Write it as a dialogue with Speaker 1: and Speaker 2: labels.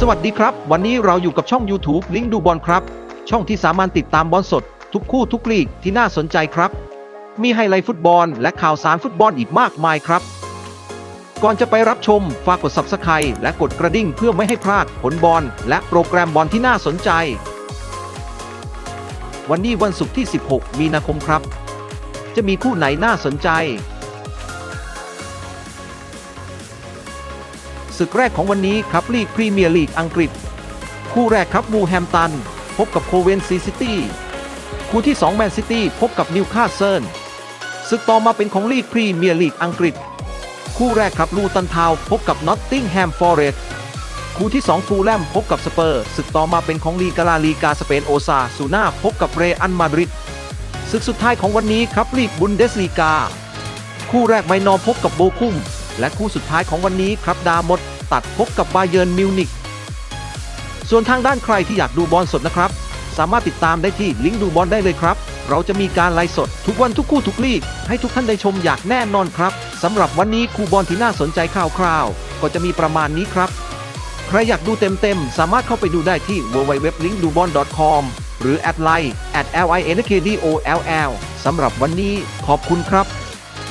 Speaker 1: สวัสดีครับ วันนี้เราอยู่กับช่อง YouTube ลิงดูบอลครับ ช่องที่สามารถติดตามบอลสด ทุกคู่ทุกลีกที่น่าสนใจครับ มีไฮไลท์ฟุตบอลและข่าวสารฟุตบอลอีกมากมายครับ ก่อนจะไปรับชมฝากกด Subscribe และกดกระดิ่งเพื่อไม่ให้พลาดผลบอลและโปรแกรมบอลที่น่าสนใจ วันนี้วันศุกร์ที่ 16 มีนาคมครับ จะมีคู่ไหนน่าสนใจ ศึกแรกของวันนี้ครับลีกพรีเมียร์ลีกอังกฤษ คู่แรกครับวูแฮมตัน พบกับโคเวนซีซิตี้คู่ที่2แมนซิตี้พบกับนิวคาสเซิลศึกต่อมาเป็นของลีกพรีเมียร์ลีกอังกฤษ คู่แรกครับลูตันทาวพบกับนอตติงแฮมฟอร์เรสคู่ที่2ฟูลแลมพบกับสเปอร์ศึกต่อมาเป็นของลีกาลาลีกาสเปนโอซาซูนาพบกับเรอันมาดริดศึกสุดท้ายของวันนี้ครับลีกบุนเดสลีกา คู่แรกไมนอร์พบกับโบคุม และคู่สุดท้ายของวันนี้ครับดามด ตัดพบกับบาเยิร์นมิวนิกส่วนทางด้านใครที่อยากดูบอลสดนะครับ สามารถติดตามได้ที่ลิงก์ดูบอลได้เลยครับ เราจะมีการไลฟ์สด ทุกวันทุกคู่ทุกลีก ให้ทุกท่านได้ชมอย่างแน่นอนครับสำหรับวันนี้คู่บอลที่น่าสนใจคร่าวๆก็จะมีประมาณนี้ครับ ใครอยากดูเต็มๆ สามารถเข้าไปดูได้ที่ www.linkdubon.com หรือแอดไลน์ @linkdoll สำหรับวันนี้ขอบคุณครับ